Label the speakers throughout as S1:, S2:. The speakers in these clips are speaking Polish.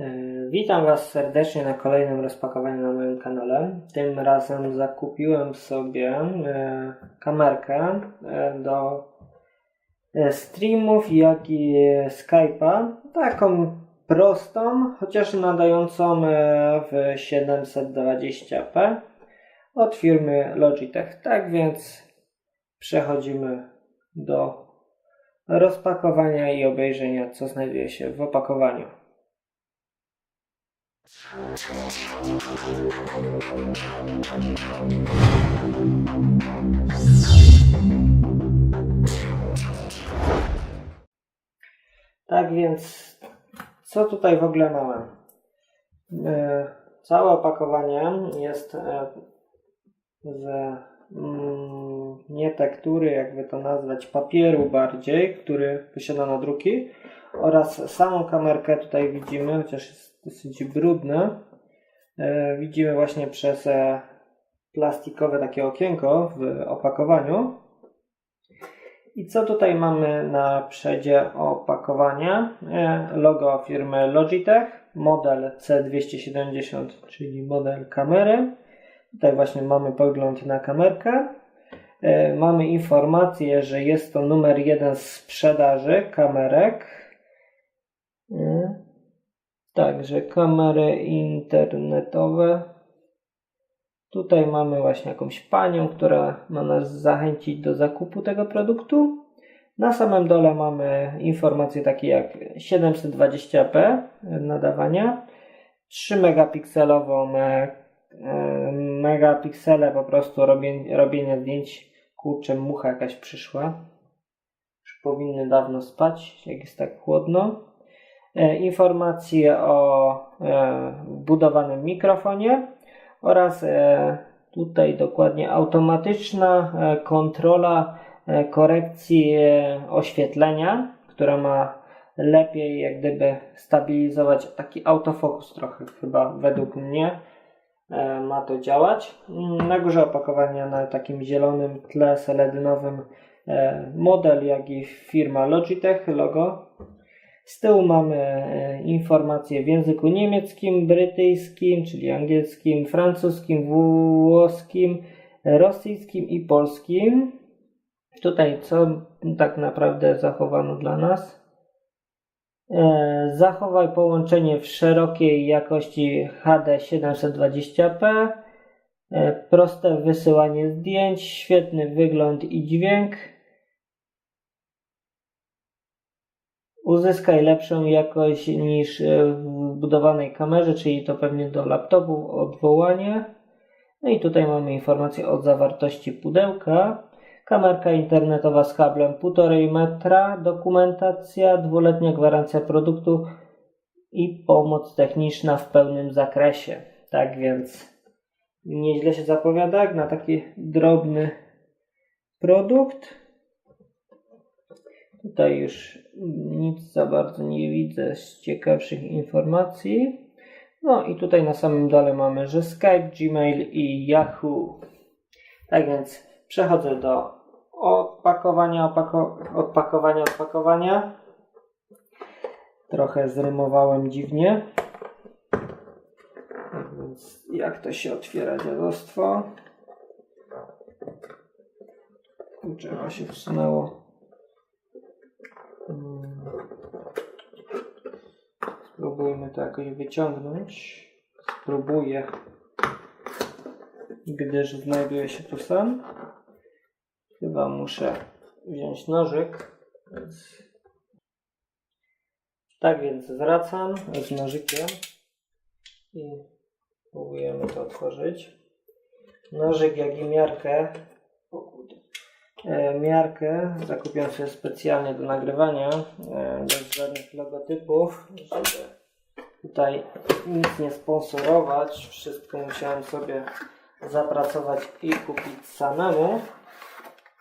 S1: E, Witam Was serdecznie na kolejnym rozpakowaniu na moim kanale. Tym razem zakupiłem sobie e, kamerkę e, do streamów, jak i Skype'a. Taką prostą, chociaż nadającą w 720p od firmy Logitech. Tak więc przechodzimy do rozpakowania i obejrzenia, co znajduje się w opakowaniu. Tak więc, co tutaj w ogóle mamy? E, Całe opakowanie jest e, z mm, nie tektury, jakby to nazwać, papieru bardziej, który posiada nadruki oraz samą kamerkę tutaj widzimy, chociaż jest dosyć brudna. E, Widzimy właśnie przez e, plastikowe takie okienko w opakowaniu. I co tutaj mamy na przedzie opakowania? E, Logo firmy Logitech, model C270, czyli model kamery. Tutaj właśnie mamy pogląd na kamerkę. Mamy informację, że jest to numer jeden z sprzedaży kamerek. Także kamery internetowe. Tutaj mamy właśnie jakąś panią, która ma nas zachęcić do zakupu tego produktu. Na samym dole mamy informacje takie jak 720p nadawania, 3 megapikselową e, megapiksele po prostu robienie, robienie zdjęć. Kurczę, mucha jakaś przyszła. Już powinny dawno spać, jak jest tak chłodno. E, Informacje o e, wbudowanym mikrofonie oraz e, tutaj dokładnie automatyczna e, kontrola e, korekcji e, oświetlenia, która ma lepiej jak gdyby stabilizować taki autofokus trochę chyba według mnie e, ma to działać. Mm, Na górze opakowania na takim zielonym tle seledynowym e, model jak i firma Logitech logo z tyłu mamy e, informacje w języku niemieckim, brytyjskim, czyli angielskim, francuskim, włoskim, rosyjskim i polskim. Tutaj co tak naprawdę zachowano dla nas? E, Zachowaj połączenie w szerokiej jakości HD 720p. E, Proste wysyłanie zdjęć, świetny wygląd i dźwięk. Uzyskaj lepszą jakość niż e, w wbudowanej kamerze, czyli to pewnie do laptopu odwołanie. No i tutaj mamy informację o zawartości pudełka. Kamerka internetowa z kablem 1,5 metra, dokumentacja, dwuletnia gwarancja produktu i pomoc techniczna w pełnym zakresie. Tak więc nieźle się zapowiada jak na taki drobny produkt. Tutaj już nic za bardzo nie widzę z ciekawszych informacji. No i tutaj na samym dole mamy, że Skype, Gmail i Yahoo. Tak więc przechodzę do odpakowania, opako odpakowania, odpakowania. Trochę zrymowałem dziwnie. Tak więc jak to się otwiera dziadostwo? Kurczę, się wsunęło. Spróbujmy to jakoś wyciągnąć. Spróbuję, gdyż znajduję się tu sam. Chyba muszę wziąć nożyk. Tak więc wracam z nożykiem i próbujemy to otworzyć. Nożyk, jak i miarkę. O kurde. E, miarkę zakupiłem sobie specjalnie do nagrywania, e, bez żadnych logotypów, żeby tutaj nic nie sponsorować. Wszystko musiałem sobie zapracować i kupić samemu.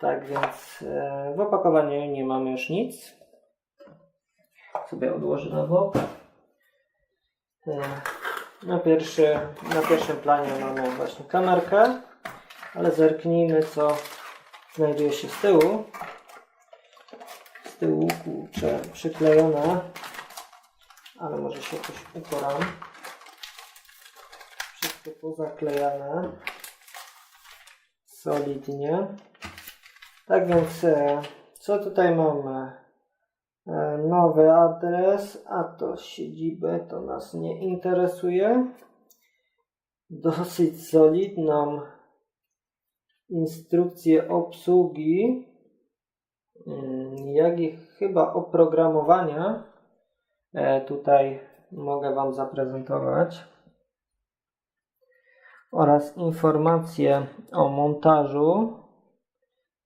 S1: Tak więc e, w opakowaniu nie mamy już nic. Sobie odłożę na bok. Na, pierwszy, na pierwszym planie mamy właśnie kamerkę, ale zerknijmy co znajduje się z tyłu. Z tyłu kurczę, przyklejona ale może się jakoś uporam. Wszystko pozaklejane. Solidnie. Tak więc, e, co tutaj mamy? E, Nowy adres, a to siedzibę to nas nie interesuje. Dosyć solidną instrukcję obsługi, mm, jak i chyba oprogramowania. E, Tutaj mogę Wam zaprezentować. Oraz informacje o montażu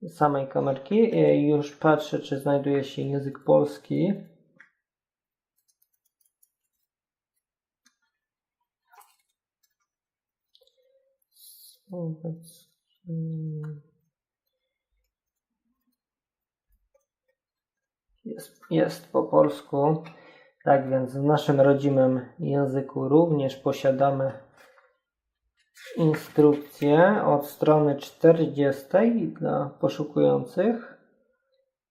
S1: samej kamerki. E, Już patrzę, czy znajduje się język polski. Obecnie. Jest, jest po polsku. Tak więc w naszym rodzimym języku również posiadamy instrukcję od strony 40 dla poszukujących.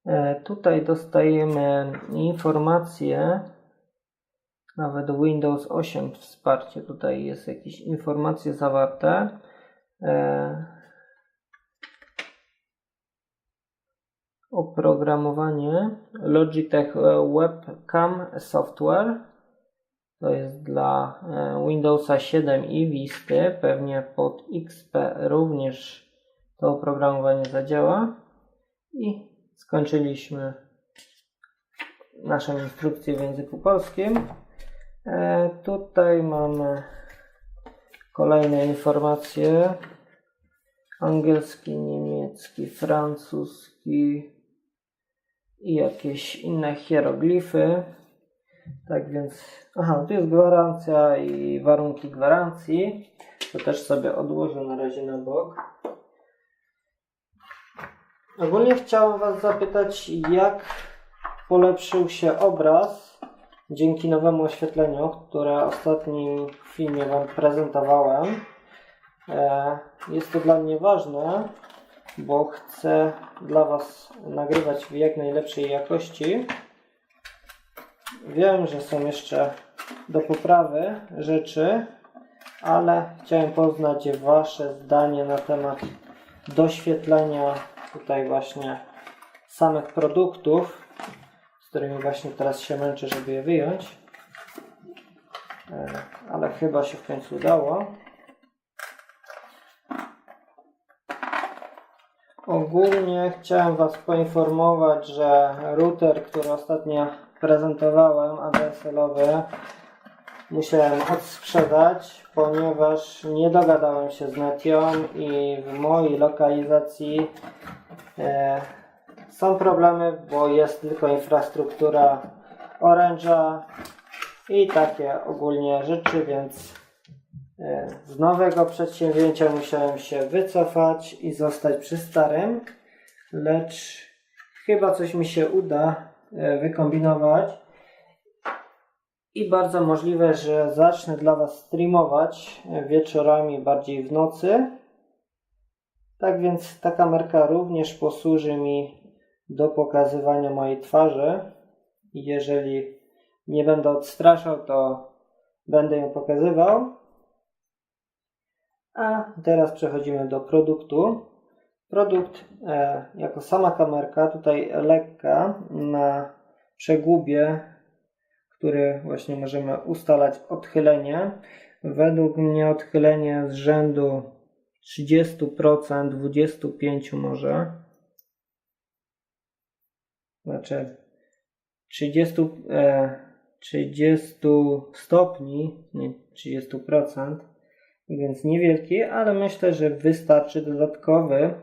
S1: E, Tutaj dostajemy informacje, nawet Windows 8 wsparcie, tutaj jest jakieś informacje zawarte. E, Oprogramowanie Logitech e, Webcam Software. To jest dla e, Windowsa 7 i Visty. Pewnie pod XP również to oprogramowanie zadziała. I skończyliśmy naszą instrukcję w języku polskim. E, tutaj mamy kolejne informacje. Angielski, niemiecki, francuski i jakieś inne hieroglify. Tak więc, aha, tu jest gwarancja i warunki gwarancji. To też sobie odłożę na razie na bok. Ogólnie chciałem Was zapytać, jak polepszył się obraz dzięki nowemu oświetleniu, które w ostatnim filmie Wam prezentowałem. E, Jest to dla mnie ważne, bo chcę dla Was nagrywać w jak najlepszej jakości. Wiem, że są jeszcze do poprawy rzeczy, ale chciałem poznać Wasze zdanie na temat doświetlenia tutaj właśnie samych produktów, z którymi właśnie teraz się męczę, żeby je wyjąć. E, Ale chyba się w końcu udało. Ogólnie chciałem Was poinformować, że router, który ostatnio prezentowałem, ADSL-owy, musiałem odsprzedać, ponieważ nie dogadałem się z Netią i w mojej lokalizacji e, są problemy, bo jest tylko infrastruktura Orange'a i takie ogólnie rzeczy, więc z nowego przedsięwzięcia musiałem się wycofać i zostać przy starym, lecz chyba coś mi się uda e, wykombinować i bardzo możliwe, że zacznę dla Was streamować e, wieczorami, bardziej w nocy. Tak więc ta kamerka również posłuży mi do pokazywania mojej twarzy. Jeżeli nie będę odstraszał, to będę ją pokazywał. A teraz przechodzimy do produktu. Produkt e, jako sama kamerka, tutaj lekka na przegubie, który właśnie możemy ustalać odchylenie. Według mnie odchylenie z rzędu 30%, 25% może. Znaczy 30, e, 30 stopni, nie 30%, więc niewielki, ale myślę, że wystarczy dodatkowy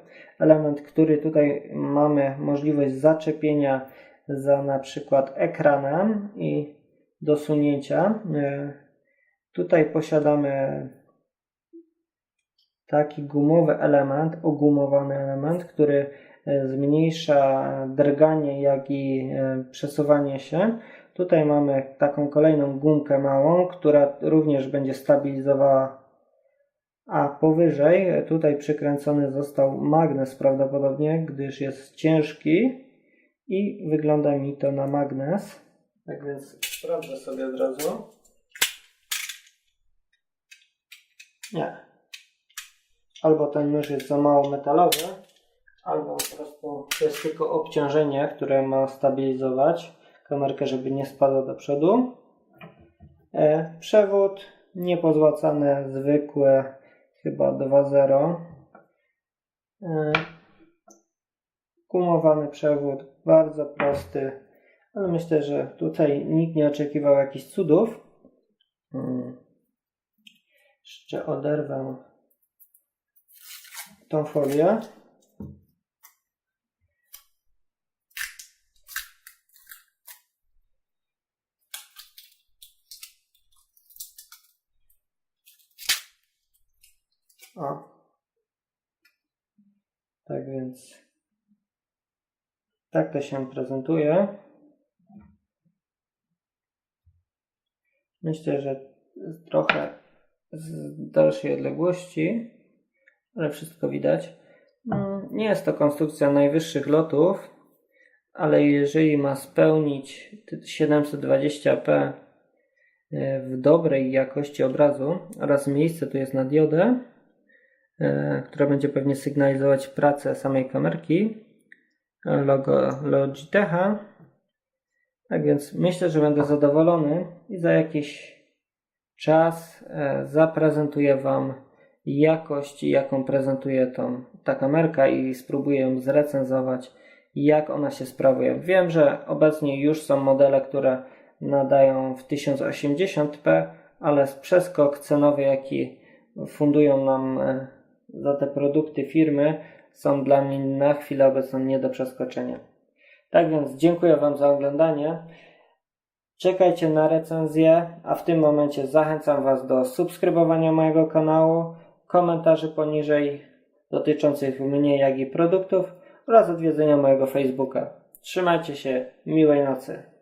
S1: element, który tutaj mamy możliwość zaczepienia za na przykład ekranem i dosunięcia. E, Tutaj posiadamy taki gumowy element, ogumowany element, który e, zmniejsza drganie, jak i e, przesuwanie się. Tutaj mamy taką kolejną gumkę małą, która również będzie stabilizowała. A powyżej tutaj przykręcony został magnes prawdopodobnie, gdyż jest ciężki i wygląda mi to na magnes. Tak więc sprawdzę sobie od razu. Nie. Albo ten nóż jest za mało metalowy, albo po prostu to jest tylko obciążenie, które ma stabilizować kamerkę, żeby nie spadła do przodu. E, przewód niepozłacany, zwykły, chyba 2.0. E, gumowany przewód, bardzo prosty, ale myślę, że tutaj nikt nie oczekiwał jakichś cudów. Mm. Jeszcze oderwę tą folię. O. Tak więc tak to się prezentuje. Myślę, że trochę z dalszej odległości, ale wszystko widać. No, Nie jest to konstrukcja najwyższych lotów, ale jeżeli ma spełnić 720p e, w dobrej jakości obrazu oraz miejsce tu jest na diodę, która będzie pewnie sygnalizować pracę samej kamerki, e, logo Logitecha. Tak więc myślę, że będę zadowolony i za jakiś czas e, zaprezentuję Wam jakość, jaką prezentuje tą, ta kamerka i spróbuję ją zrecenzować, jak ona się sprawuje. Wiem, że obecnie już są modele, które nadają w 1080p, ale przeskok cenowy, jaki fundują nam e, za te produkty firmy, są dla mnie na chwilę obecną nie do przeskoczenia. Tak więc dziękuję Wam za oglądanie. Czekajcie na recenzję, a w tym momencie zachęcam Was do subskrybowania mojego kanału, komentarzy poniżej dotyczących mnie, jak i produktów oraz odwiedzenia mojego Facebooka. Trzymajcie się, miłej nocy.